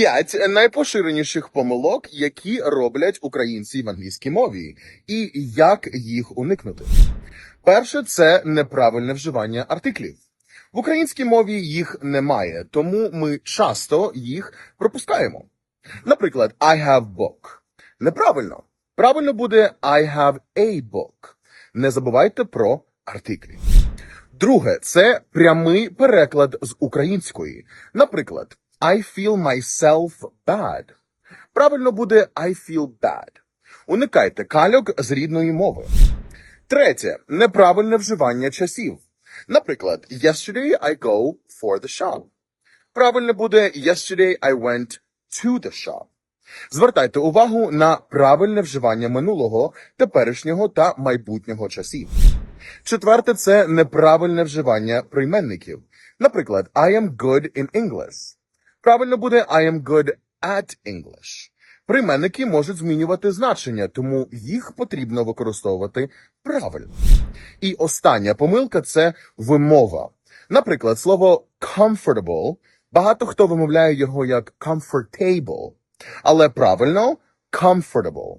П'ять найпоширеніших помилок, які роблять українці в англійській мові, і як їх уникнути. Перше це неправильне вживання артиклів. В українській мові їх немає, тому ми часто їх пропускаємо. Наприклад, I have book. Неправильно. Правильно буде I have a book. Не забувайте про артиклі. Друге це прямий переклад з української. Наприклад, I feel myself bad. Правильно буде I feel bad. Уникайте кальок з рідної мови. Третє неправильне вживання часів. Наприклад, yesterday I go for the shop. Правильно буде yesterday I went to the shop. Звертайте увагу на правильне вживання минулого, теперішнього та майбутнього часів. Четверте це неправильне вживання прийменників. Наприклад, I am good in English. Правильно буде I am good at English. Прийменники можуть змінювати значення, тому їх потрібно використовувати правильно. І остання помилка це вимова. Наприклад, слово comfortable, багато хто вимовляє його як comfortable, але правильно comfortable.